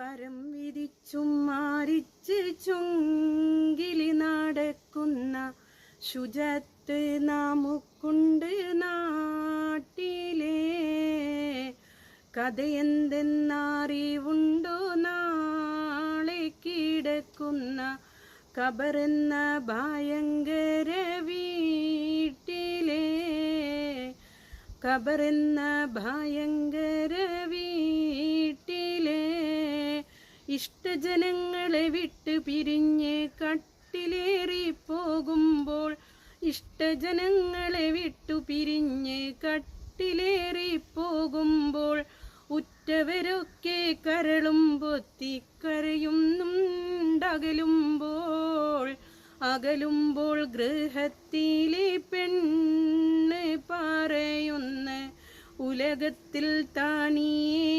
പരം വിരിച്ചും മാരിച്ച് ചുങ്കിലി നടക്കുന്ന ശുചത്ത് നാമുക്കുണ്ട് നാട്ടിലേ. കഥയെന്തെന്നറിവുണ്ടോ? നാളെ കിടക്കുന്ന കബറെന്ന ഭയങ്കര വീട്ടിലേ. കബറെന്ന ഭയങ്കര ഇഷ്ടജനങ്ങളെ വിട്ട് പിരിഞ്ഞ് കട്ടിലേറി പോകുമ്പോൾ ഇഷ്ടജനങ്ങളെ വിട്ടു പിരിഞ്ഞ് കട്ടിലേറി പോകുമ്പോൾ ഉറ്റവരൊക്കെ കരളും പൊത്തി കരയുന്നുണ്ടകലുമ്പോൾ അകലുമ്പോൾ ഗൃഹത്തിലെ പെണ്ണ് പറയുന്ന ഉലകത്തിൽ താനിയേ